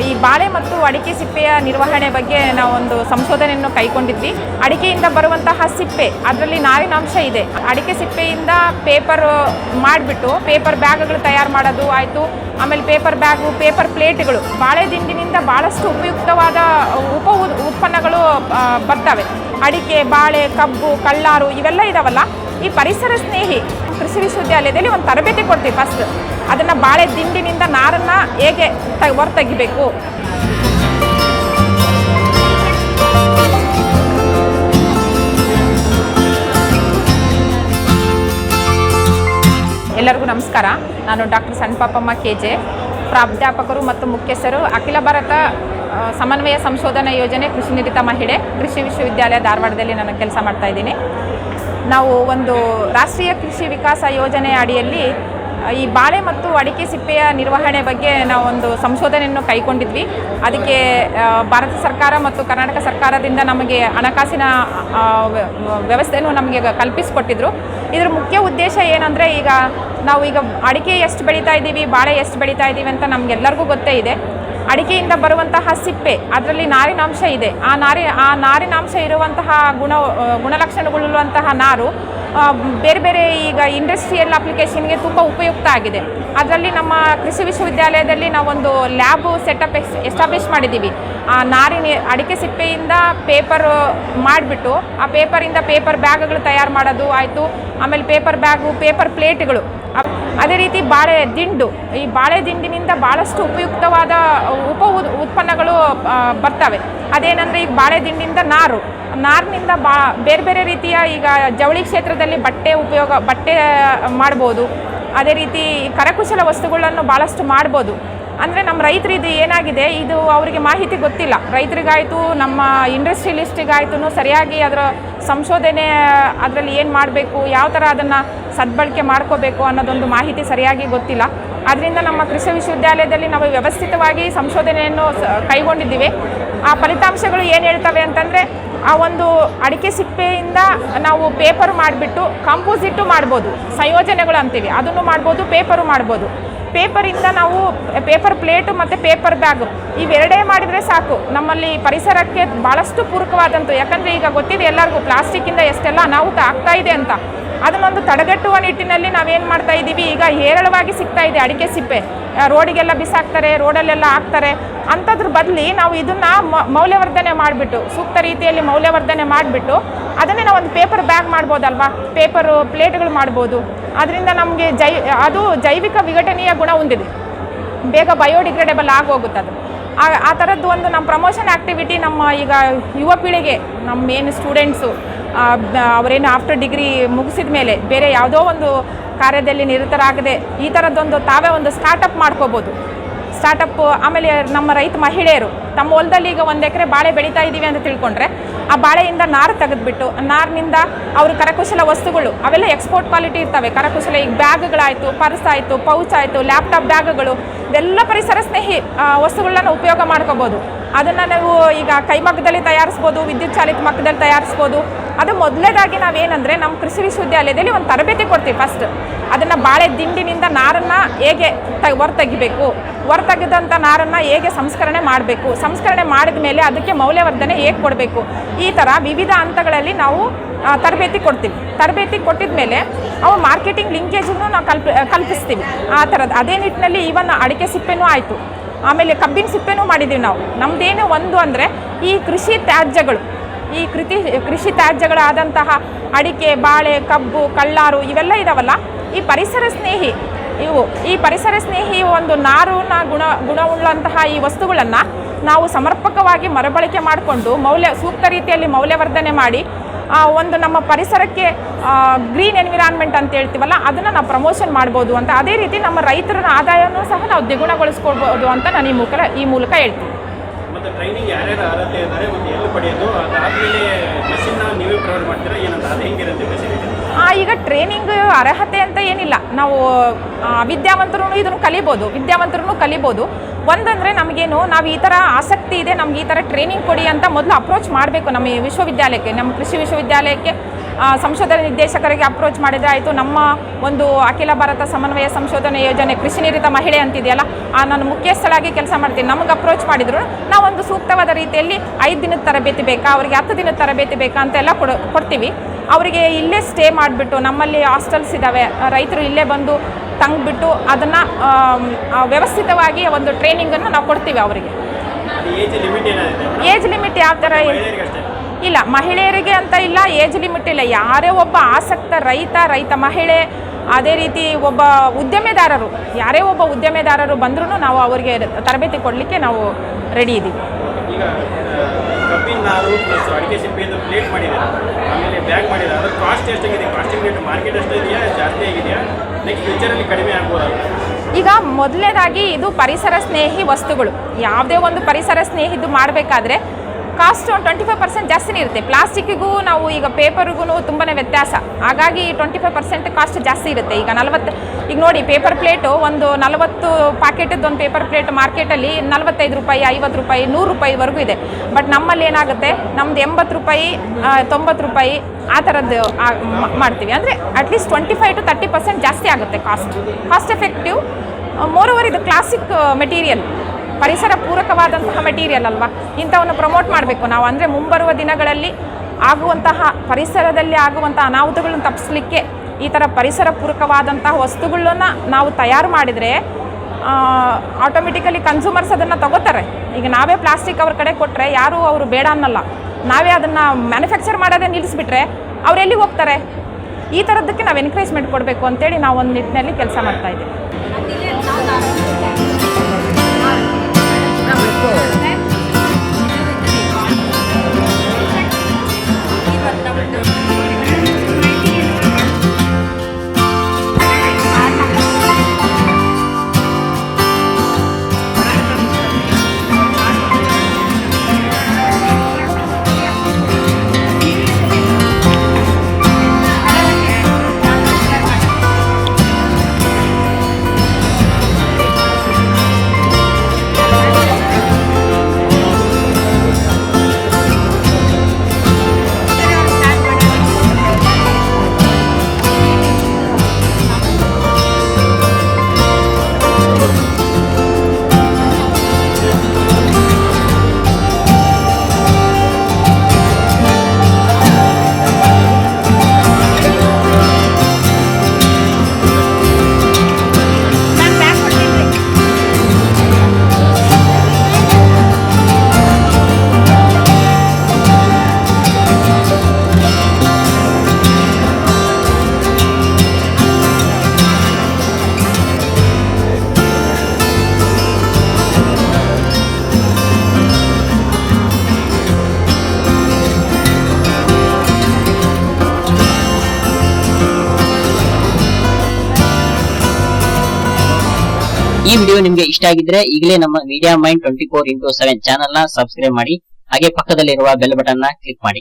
ಈ ಬಾಳೆ ಮತ್ತು ಅಡಿಕೆ ಸಿಪ್ಪೆಯ ನಿರ್ವಹಣೆ ಬಗ್ಗೆ ನಾವು ಒಂದು ಸಂಶೋಧನೆಯನ್ನು ಕೈಗೊಂಡಿದ್ವಿ. ಅಡಿಕೆಯಿಂದ ಬರುವಂತಹ ಸಿಪ್ಪೆ, ಅದರಲ್ಲಿ ನಾರಿನಾಂಶ ಇದೆ. ಅಡಿಕೆ ಸಿಪ್ಪೆಯಿಂದ ಪೇಪರ್ ಮಾಡಿಬಿಟ್ಟು ಪೇಪರ್ ಬ್ಯಾಗ್ಗಳು ತಯಾರು ಮಾಡೋದು ಆಯಿತು. ಆಮೇಲೆ ಪೇಪರ್ ಬ್ಯಾಗು ಪೇಪರ್ ಪ್ಲೇಟ್ಗಳು ಬಾಳೆ ದಿಂಡಿನಿಂದ ಭಾಳಷ್ಟು ಉಪಯುಕ್ತವಾದ ಉಪ ಉತ್ಪನ್ನಗಳು ಬರ್ತವೆ. ಅಡಿಕೆ, ಬಾಳೆ, ಕಬ್ಬು ಕಳ್ಳಾರು ಇವೆಲ್ಲ ಇದಾವಲ್ಲ. ಈ ಪರಿಸರ ಸ್ನೇಹಿ ಕೃಷಿ ವಿಶ್ವವಿದ್ಯಾಲಯದಲ್ಲಿ ಒಂದು ತರಬೇತಿ ಕೊಡ್ತೀವಿ ಫಸ್ಟ್ ಅದನ್ನು ಬಾಳೆ ದಿಂಡಿನಿಂದ ನಾರನ್ನು ಹೇಗೆ ಹೊರ ತೆಗಿಬೇಕು ಎಲ್ಲರಿಗೂ ನಮಸ್ಕಾರ. ನಾನು ಡಾಕ್ಟರ್ ಸಣ್ಣಪಾಪಮ್ಮ ಕೆ ಜೆ. ಪ್ರಾಧ್ಯಾಪಕರು ಮತ್ತು ಮುಖ್ಯಸ್ಥರು ಅಖಿಲ ಭಾರತ ಸಮನ್ವಯ ಸಂಶೋಧನಾ ಯೋಜನೆ ಕೃಷಿ ನಿರಿತ ಮಹಿಳೆ ಕೃಷಿ ವಿಶ್ವವಿದ್ಯಾಲಯ ಧಾರವಾಡದಲ್ಲಿ ನಾನು ಕೆಲಸ ಮಾಡ್ತಾ ಇದ್ದೀನಿ. ನಾವು ಒಂದು ರಾಷ್ಟ್ರೀಯ ಕೃಷಿ ವಿಕಾಸ ಯೋಜನೆ ಅಡಿಯಲ್ಲಿ ಈ ಬಾಳೆ ಮತ್ತು ಅಡಿಕೆ ಸಿಪ್ಪೆಯ ನಿರ್ವಹಣೆ ಬಗ್ಗೆ ನಾವು ಒಂದು ಸಂಶೋಧನೆಯನ್ನು ಕೈಗೊಂಡಿದ್ವಿ. ಅದಕ್ಕೆ ಭಾರತ ಸರ್ಕಾರ ಮತ್ತು ಕರ್ನಾಟಕ ಸರ್ಕಾರದಿಂದ ನಮಗೆ ಹಣಕಾಸಿನ ವ್ಯವಸ್ಥೆಯನ್ನು ನಮಗೆ ಕಲ್ಪಿಸಿಕೊಟ್ಟಿದ್ರು. ಇದರ ಮುಖ್ಯ ಉದ್ದೇಶ ಏನಂದರೆ, ಈಗ ನಾವು ಈಗ ಅಡಿಕೆ ಎಷ್ಟು ಬೆಳೀತಾ ಇದ್ದೀವಿ ಬಾಳೆ ಎಷ್ಟು ಬೆಳೀತಾ ಇದ್ದೀವಿ ಅಂತ ನಮಗೆಲ್ಲರಿಗೂ ಗೊತ್ತೇ ಇದೆ. ಅಡಿಕೆಯಿಂದ ಬರುವಂತಹ ಸಿಪ್ಪೆ, ಅದರಲ್ಲಿ ನಾರಿನಾಂಶ ಇದೆ. ಆ ನಾರಿ, ಆ ನಾರಿನಾಂಶ ಇರುವಂತಹ ಗುಣ ಗುಣಲಕ್ಷಣಗಳಿರುವಂತಹ ನಾರು ಬೇರೆ ಬೇರೆ ಈಗ ಇಂಡಸ್ಟ್ರಿಯಲ್ ಅಪ್ಲಿಕೇಶನ್ಗೆ ತುಂಬ ಉಪಯುಕ್ತ ಆಗಿದೆ. ಅದರಲ್ಲಿ ನಮ್ಮ ಕೃಷಿ ವಿಶ್ವವಿದ್ಯಾಲಯದಲ್ಲಿ ನಾವೊಂದು ಲ್ಯಾಬು ಸೆಟಪ್ ಎಸ್, ಎಸ್ಟಾಬ್ಲಿಷ್ ಮಾಡಿದ್ದೀವಿ. ನಾರಿನ ಅಡಿಕೆ ಸಿಪ್ಪೆಯಿಂದ ಪೇಪರ್ ಮಾಡಿಬಿಟ್ಟು ಆ ಪೇಪರಿಂದ ಪೇಪರ್ ಬ್ಯಾಗ್ಗಳು ತಯಾರು ಮಾಡೋದು ಆಯಿತು. ಆಮೇಲೆ ಪೇಪರ್ ಬ್ಯಾಗು, ಪೇಪರ್ ಪ್ಲೇಟ್ಗಳು. ಅದೇ ರೀತಿ ಬಾಳೆ ದಿಂಡು. ಈ ಬಾಳೆ ದಿಂಡಿನಿಂದ ಭಾಳಷ್ಟು ಉಪಯುಕ್ತವಾದ ಉಪ ಉತ್- ಉತ್ಪನ್ನಗಳು ಬರ್ತವೆ. ಅದೇನಂದರೆ ಈಗ ಬಾಳೆ ದಿಂಡಿಂದ ನಾರು. ನಾರಿನಿಂದ ಬಾ, ಬೇರೆ ಬೇರೆ ರೀತಿಯ ಈಗ ಜವಳಿ ಕ್ಷೇತ್ರದಲ್ಲಿ ಬಟ್ಟೆ ಉಪಯೋಗ, ಬಟ್ಟೆ ಮಾಡ್ಬೋದು. ಅದೇ ರೀತಿ ಕರಕುಶಲ ವಸ್ತುಗಳನ್ನು ಭಾಳಷ್ಟು ಮಾಡ್ಬೋದು. ಅಂದರೆ ನಮ್ಮ ರೈತರು ಇದು ಏನಾಗಿದೆ? ಇದು ಅವರಿಗೆ ಮಾಹಿತಿ ಗೊತ್ತಿಲ್ಲ. ರೈತರಿಗಾಯಿತು, ನಮ್ಮ ಇಂಡಸ್ಟ್ರಿಯಲಿಸ್ಟಿಗಾಯ್ತು ಸರಿಯಾಗಿ ಅದರ ಸಂಶೋಧನೆ, ಅದರಲ್ಲಿ ಏನು ಮಾಡಬೇಕು, ಯಾವ ಥರ ಅದನ್ನು ಸದ್ಬಳಕೆ ಮಾಡ್ಕೋಬೇಕು ಅನ್ನೋದೊಂದು ಮಾಹಿತಿ ಸರಿಯಾಗಿ ಗೊತ್ತಿಲ್ಲ. ಅದರಿಂದ ನಮ್ಮ ಕೃಷಿ ವಿಶ್ವವಿದ್ಯಾಲಯದಲ್ಲಿ ನಾವು ವ್ಯವಸ್ಥಿತವಾಗಿ ಸಂಶೋಧನೆಯನ್ನು ಕೈಗೊಂಡಿದ್ದೀವಿ. ಆ ಫಲಿತಾಂಶಗಳು ಏನು ಹೇಳ್ತವೆ ಅಂತಂದರೆ, ಆ ಒಂದು ಅಡಿಕೆ ಸಿಪ್ಪೆಯಿಂದ ನಾವು ಪೇಪರ್ ಮಾಡಿಬಿಟ್ಟು ಕಂಪೋಸಿಟ್ಟು ಮಾಡ್ಬೋದು. ಸಂಯೋಜನೆಗಳು ಅಂತೀವಿ. ಅದನ್ನು ಮಾಡ್ಬೋದು ಪೇಪರು ಮಾಡ್ಬೋದು. ಪೇಪರಿಂದ ನಾವು ಪೇಪರ್ ಪ್ಲೇಟು ಮತ್ತು ಪೇಪರ್ ಬ್ಯಾಗ್ ಇವೆರಡೇ ಮಾಡಿದರೆ ಸಾಕು. ನಮ್ಮಲ್ಲಿ ಪರಿಸರಕ್ಕೆ ಭಾಳಷ್ಟು ಪೂರಕವಾದಂಥ ಯಾಕಂದರೆ ಈಗ ಗೊತ್ತಿದೆ ಎಲ್ಲರಿಗೂ ಪ್ಲಾಸ್ಟಿಕ್ಕಿಂದ ಎಷ್ಟೆಲ್ಲ ಅನಾಹುತ ಆಗ್ತಾ ಇದೆ ಅಂತ. ಅದನ್ನೊಂದು ತಡೆಗಟ್ಟುವ ನಿಟ್ಟಿನಲ್ಲಿ ನಾವೇನು ಮಾಡ್ತಾ ಇದ್ದೀವಿ ಈಗ ಹೇರಳವಾಗಿ ಸಿಗ್ತಾ ಇದೆ ಅಡಿಕೆ ಸಿಪ್ಪೆ. ರೋಡಿಗೆಲ್ಲ ಬಿಸಾಕ್ತಾರೆ, ರೋಡಲ್ಲೆಲ್ಲ ಹಾಕ್ತಾರೆ. ಅಂಥದ್ರ ಬದಲಿ ನಾವು ಇದನ್ನು ಮೌಲ್ಯವರ್ಧನೆ ಮಾಡಿಬಿಟ್ಟು, ಸೂಕ್ತ ರೀತಿಯಲ್ಲಿ ಮೌಲ್ಯವರ್ಧನೆ ಮಾಡಿಬಿಟ್ಟು, ಅದನ್ನೇ ನಾವು ಒಂದು ಪೇಪರ್ ಬ್ಯಾಗ್ ಮಾಡ್ಬೋದಲ್ವಾ? ಪೇಪರು ಪ್ಲೇಟ್ಗಳು ಮಾಡ್ಬೋದು. ಅದರಿಂದ ನಮಗೆ ಜೈ, ಅದು ಜೈವಿಕ ವಿಘಟನೀಯ ಗುಣ ಹೊಂದಿದೆ. ಬೇಗ ಬಯೋಡಿಗ್ರೇಡೇಬಲ್ ಆಗೋಗುತ್ತೆ ಅದು. ಆ ಥರದ್ದು ಒಂದು ನಮ್ಮ ಪ್ರಮೋಷನ್ ಆ್ಯಕ್ಟಿವಿಟಿ ನಮ್ಮ ಈಗ ಯುವ ಪೀಳಿಗೆ ನಮ್ಮ ಏನು ಸ್ಟೂಡೆಂಟ್ಸು ಅವರೇನು ಆಫ್ಟರ್ ಡಿಗ್ರಿ ಮುಗಿಸಿದ ಮೇಲೆ ಬೇರೆ ಯಾವುದೋ ಒಂದು ಕಾರ್ಯದಲ್ಲಿ ನಿರತರಾಗದೆ ಈ ಥರದ್ದೊಂದು ತಾವೇ ಒಂದು ಸ್ಟಾರ್ಟಪ್ ಮಾಡ್ಕೋಬೋದು. ಸ್ಟಾರ್ಟಪ್ ಆಮೇಲೆ ನಮ್ಮ ರೈತ ಮಹಿಳೆಯರು ತಮ್ಮ ಹೊಲದಲ್ಲಿ ಈಗ ಒಂದು ಎಕರೆ ಬಾಳೆ ಬೆಳೀತಾ ಇದ್ದೀವಿ ಅಂತ ತಿಳ್ಕೊಂಡ್ರೆ ಆ ಬಾಳೆಯಿಂದ ನಾರು ತೆಗೆದುಬಿಟ್ಟು ನಾರಿನಿಂದ ಅವರು ಕರಕುಶಲ ವಸ್ತುಗಳು ಅವೆಲ್ಲ ಎಕ್ಸ್ಪೋರ್ಟ್ ಕ್ವಾಲಿಟಿ ಇರ್ತವೆ. ಕರಕುಶಲ ಈಗ ಬ್ಯಾಗ್ಗಳಾಯಿತು, ಪರ್ಸ್ ಆಯಿತು, ಪೌಚ್ ಆಯಿತು ಲ್ಯಾಪ್ಟಾಪ್ ಬ್ಯಾಗ್ಗಳು ಇದೆಲ್ಲ ಪರಿಸರ ಸ್ನೇಹಿ ವಸ್ತುಗಳನ್ನ ಉಪಯೋಗ ಮಾಡ್ಕೋಬೋದು. ಅದನ್ನು ನಾವು ಈಗ ಕೈಮಗ್ಗದಲ್ಲಿ ತಯಾರಿಸ್ಬೋದು, ವಿದ್ಯುತ್ ಚಾಲಿತ ಮಗ್ಗದಲ್ಲಿ ತಯಾರಿಸ್ಬೋದು. ಅದು ಮೊದಲೇದಾಗಿ ನಾವೇನಂದರೆ ನಮ್ಮ ಕೃಷಿ ವಿಶ್ವವಿದ್ಯಾಲಯದಲ್ಲಿ ಒಂದು ತರಬೇತಿ ಕೊಡ್ತೀವಿ ಫಸ್ಟ್ ಅದನ್ನು ಬಾಳೆ ದಿಂಡಿನಿಂದ ನಾರನ್ನು ಹೇಗೆ ತ ಹೊರ ತೆಗಿಬೇಕು ಹೊರ ತೆಗೆದಂಥ ನಾರನ್ನು ಹೇಗೆ ಸಂಸ್ಕರಣೆ ಮಾಡಬೇಕು? ಸಂಸ್ಕರಣೆ ಮಾಡಿದ ಮೇಲೆ ಅದಕ್ಕೆ ಮೌಲ್ಯವರ್ಧನೆ ಹೇಗೆ ಕೊಡಬೇಕು? ಈ ಥರ ವಿವಿಧ ಹಂತಗಳಲ್ಲಿ ನಾವು ತರಬೇತಿ ಕೊಡ್ತೀವಿ. ತರಬೇತಿ ಕೊಟ್ಟಿದ ಮೇಲೆ ಅವು ಮಾರ್ಕೆಟಿಂಗ್ ಲಿಂಕೇಜನ್ನು ನಾವು ಕಲ್ಪ, ಕಲ್ಪಿಸ್ತೀವಿ. ಆ ಥರದ್ದು ಅದೇ ನಿಟ್ಟಿನಲ್ಲಿ ಈವನ್ ಅಡಿಕೆ ಸಿಪ್ಪೆನೂ ಆಯಿತು. ಆಮೇಲೆ ಕಬ್ಬಿನ ಸಿಪ್ಪೆನೂ ಮಾಡಿದ್ದೀವಿ ನಾವು. ನಮ್ಮದೇನು ಒಂದು ಅಂದರೆ ಈ ಕೃಷಿ ತ್ಯಾಜ್ಯಗಳು, ಈ ಕೃತಿ, ಕೃಷಿ ತ್ಯಾಜ್ಯಗಳಾದಂತಹ ಅಡಿಕೆ, ಬಾಳೆ, ಕಬ್ಬು, ಕಳ್ಳಾರು ಇವೆಲ್ಲ ಇದಾವಲ್ಲ, ಈ ಪರಿಸರ ಸ್ನೇಹಿ, ಇವು, ಈ ಪರಿಸರ ಸ್ನೇಹಿ ಒಂದು ನಾರುನ ಗುಣ, ಗುಣವುಳ್ಳಂತಹ ಈ ವಸ್ತುಗಳನ್ನು ನಾವು ಸಮರ್ಪಕವಾಗಿ ಮರುಬಳಕೆ ಮಾಡಿಕೊಂಡು ಮೌಲ್ಯ, ಸೂಕ್ತ ರೀತಿಯಲ್ಲಿ ಮೌಲ್ಯವರ್ಧನೆ ಮಾಡಿ ಒಂದು ನಮ್ಮ ಪರಿಸರಕ್ಕೆ ಗ್ರೀನ್ ಎನ್ವಿರಾನ್ಮೆಂಟ್ ಅಂತ ಹೇಳ್ತೀವಲ್ಲ, ಅದನ್ನು ನಾವು ಪ್ರಮೋಷನ್ ಮಾಡ್ಬೋದು ಅಂತ. ಅದೇ ರೀತಿ ನಮ್ಮ ರೈತರ ಆದಾಯವನ್ನು ಸಹ ನಾವು ದ್ವಿಗುಣಗೊಳಿಸ್ಕೊಳ್ಬೋದು ಅಂತ ನಾನು ಈ ಮೂಲಕ ಈ ಮೂಲಕ ಹೇಳ್ತೀನಿ. ಮತ್ತು ಟ್ರೈನಿಂಗ್ ಯಾರ್ಯಾರು ಅರ್ಹತೆ ಇದ್ದಾರೆ ಮತ್ತು ಎಲ್ಲಿ ಪಡೆಯೋದು, ಅದಾದಮೇಲೆ ಮೆಷಿನ್ನ ನೀವೇ ಪ್ರೊವೈಡ್ ಮಾಡ್ತೀರಾ? ಈಗ ಟ್ರೈನಿಂಗ್ ಅರ್ಹತೆ ಅಂತ ಏನಿಲ್ಲ. ನಾವು ವಿದ್ಯಾವಂತರೂ ಇದನ್ನು ಕಲಿಬೋದು ವಿದ್ಯಾವಂತರೂ ಕಲಿಬೋದು. ಒಂದಂದರೆ ನಮಗೇನು, ನಾವು ಈ ಥರ ಆಸಕ್ತಿ ಇದೆ, ನಮ್ಗೆ ಈ ಥರ ಟ್ರೈನಿಂಗ್ ಕೊಡಿ ಅಂತ ಮೊದಲು ಅಪ್ರೋಚ್ ಮಾಡಬೇಕು ನಮ್ಮ ವಿಶ್ವವಿದ್ಯಾಲಯಕ್ಕೆ. ನಮ್ಮ ಕೃಷಿ ವಿಶ್ವವಿದ್ಯಾಲಯಕ್ಕೆ ಸಂಶೋಧನಾ ನಿರ್ದೇಶಕರಿಗೆ ಅಪ್ರೋಚ್ ಮಾಡಿದರೆ ಆಯಿತು, ನಮ್ಮ ಒಂದು ಅಖಿಲ ಭಾರತ ಸಮನ್ವಯ ಸಂಶೋಧನಾ ಯೋಜನೆ ಕೃಷಿ ನಿರತ ಮಹಿಳೆ ಅಂತಿದೆಯಲ್ಲ, ಆ, ನಾನು ಮುಖ್ಯಸ್ಥಳಾಗಿ ಕೆಲಸ ಮಾಡ್ತೀನಿ. ನಮಗೆ ಅಪ್ರೋಚ್ ಮಾಡಿದ್ರು, ನಾವೊಂದು ಸೂಕ್ತವಾದ ರೀತಿಯಲ್ಲಿ ಐದು ದಿನದ ತರಬೇತಿ ಬೇಕಾ, ಅವರಿಗೆ ಹತ್ತು ದಿನದ ತರಬೇತಿ ಬೇಕಾ ಅಂತೆಲ್ಲ ಕೊಡು, ಕೊಡ್ತೀವಿ. ಅವರಿಗೆ ಇಲ್ಲೇ ಸ್ಟೇ ಮಾಡಿಬಿಟ್ಟು ನಮ್ಮಲ್ಲಿ ಹಾಸ್ಟೆಲ್ಸ್ ಇದ್ದಾವೆ ರೈತರು ಇಲ್ಲೇ ಬಂದು ತಂಗ್ಬಿಟ್ಟು ಅದನ್ನು ವ್ಯವಸ್ಥಿತವಾಗಿ ಒಂದು ಟ್ರೈನಿಂಗನ್ನು ನಾವು ಕೊಡ್ತೀವಿ ಅವರಿಗೆ. ಏಜ್ ಲಿಮಿಟ್ ಯಾವ ಥರ ಇಲ್ಲ ಮಹಿಳೆಯರಿಗೆ ಅಂತ ಇಲ್ಲ ಏಜ್ ಲಿಮಿಟ್ ಇಲ್ಲ. ಯಾರೇ ಒಬ್ಬ ಆಸಕ್ತ ರೈತ ರೈತ ಮಹಿಳೆ ಅದೇ ರೀತಿ ಒಬ್ಬ ಉದ್ಯಮೆದಾರರು ಯಾರೇ ಒಬ್ಬ ಉದ್ಯಮೆದಾರರು ಬಂದರೂ ನಾವು ಅವರಿಗೆ ತರಬೇತಿ ಕೊಡಲಿಕ್ಕೆ ನಾವು ರೆಡಿ ಇದ್ದೀವಿ ಕಬ್ಬಿನ ನಾರು ಪ್ಲಸ್ ಅಡಿಕೆ ಸಿಪ್ಪೆಯಿಂದ ಪ್ಲೇಟ್ ಮಾಡಿದ್ದಾರೆ. ಆಮೇಲೆ ಬ್ಯಾಗ್ ಮಾಡಿದ್ದಾರೆ. ಅದರ ಕಾಸ್ಟ್ ಎಷ್ಟಾಗಿದೆ? ಕಾಸ್ಟಿಂಗ್ ರೇಟ್ ಮಾರ್ಕೆಟ್ ಅಷ್ಟೇ ಇದೆಯಾ ಜಾಸ್ತಿ ಆಗಿದೆಯಾ? ನೆಕ್ಸ್ಟ್ ಫ್ಯೂಚರಲ್ಲಿ ಕಡಿಮೆ ಆಗ್ಬೋದಲ್ಲ ಈಗ ಮೊದಲನೇದಾಗಿ ಇದು ಪರಿಸರ ಸ್ನೇಹಿ ವಸ್ತುಗಳು. ಯಾವುದೇ ಒಂದು ಪರಿಸರ ಸ್ನೇಹಿದು ಮಾಡಬೇಕಾದ್ರೆ ಕಾಸ್ಟ್ ಒಂದು ಟ್ವೆಂಟಿ ಫೈವ್ ಪರ್ಸೆಂಟ್ ಜಾಸ್ತಿನೇ ಇರುತ್ತೆ. ಪ್ಲಾಸ್ಟಿಕ್ಕಿಗೂ ನಾವು ಈಗ ಪೇಪರ್ಗೂ ತುಂಬಾ ವ್ಯತ್ಯಾಸ. ಹಾಗಾಗಿ ಟ್ವೆಂಟಿ ಫೈವ್ ಪರ್ಸೆಂಟ್ ಕಾಸ್ಟ್ ಜಾಸ್ತಿ ಇರುತ್ತೆ. ಈಗ ನಲವತ್ತು, ಈಗ ನೋಡಿ ಪೇಪರ್ ಪ್ಲೇಟು ಒಂದು ನಲವತ್ತು ಪ್ಯಾಕೆಟದ್ದು ಒಂದು ಪೇಪರ್ ಪ್ಲೇಟ್ ಮಾರ್ಕೆಟಲ್ಲಿ ನಲವತ್ತೈದು ರೂಪಾಯಿ, ಐವತ್ತು ರೂಪಾಯಿ, ನೂರು ರೂಪಾಯಿವರೆಗೂ ಇದೆ. ಬಟ್ ನಮ್ಮಲ್ಲಿ ಏನಾಗುತ್ತೆ? ನಮ್ದು ಎಂಬತ್ತು ರೂಪಾಯಿ ತೊಂಬತ್ತು ರೂಪಾಯಿ ಆ ಥರದ್ದು ಮಾಡ್ತೀವಿ. ಅಂದರೆ at least twenty five to thirty percent ಜಾಸ್ತಿ ಆಗುತ್ತೆ cost. Cost effective more over ಇದು ಕ್ಲಾಸಿಕ್ ಮೆಟೀರಿಯಲ್ ಪರಿಸರ ಪೂರಕವಾದಂತಹ ಮೆಟೀರಿಯಲ್ ಅಲ್ವಾ? ಇಂಥವನ್ನು ಪ್ರಮೋಟ್ ಮಾಡಬೇಕು. ನಾವು ಅಂದರೆ ಮುಂಬರುವ ದಿನಗಳಲ್ಲಿ ಆಗುವಂತಹ ಪರಿಸರದಲ್ಲಿ ಆಗುವಂಥ ಅನಾಹುತಗಳನ್ನು ತಪ್ಪಿಸ್ಲಿಕ್ಕೆ ಈ ಥರ ಪರಿಸರ ಪೂರಕವಾದಂತಹ ವಸ್ತುಗಳನ್ನ ನಾವು ತಯಾರು ಮಾಡಿದರೆ ಆಟೋಮೆಟಿಕಲಿ ಕನ್ಸ್ಯೂಮರ್ಸ್ ಅದನ್ನು ತಗೋತಾರೆ. ಈಗ ನಾವೇ ಪ್ಲಾಸ್ಟಿಕ್ ಅವ್ರ ಕಡೆ ಕೊಟ್ಟರೆ ಯಾರೂ ಅವರು ಬೇಡ ಅನ್ನಲ್ಲ. ನಾವೇ ಅದನ್ನು ಮ್ಯಾನುಫ್ಯಾಕ್ಚರ್ ಮಾಡೋದೇ ನಿಲ್ಲಿಸ್ಬಿಟ್ರೆ ಅವ್ರು ಹೋಗ್ತಾರೆ? ಈ ಥರದ್ದಕ್ಕೆ ನಾವು ಎನ್ಕರೇಜ್ಮೆಂಟ್ ಕೊಡಬೇಕು ಅಂತೇಳಿ ನಾವು ಒಂದು ನಿಟ್ಟಿನಲ್ಲಿ ಕೆಲಸ ಮಾಡ್ತಾ ಈ ವಿಡಿಯೋ ನಿಮ್ಗೆ ಇಷ್ಟ ಆಗಿದ್ರೆ ಈಗಲೇ ನಮ್ಮ Media Mind twenty four into seven ಚಾನಲ್ನ ಸಬ್ಸ್ಕ್ರೈಬ್ ಮಾಡಿ, ಹಾಗೆ ಪಕ್ಕದಲ್ಲಿರುವ ಬೆಲ್ ಬಟನ್ ಕ್ಲಿಕ್ ಮಾಡಿ.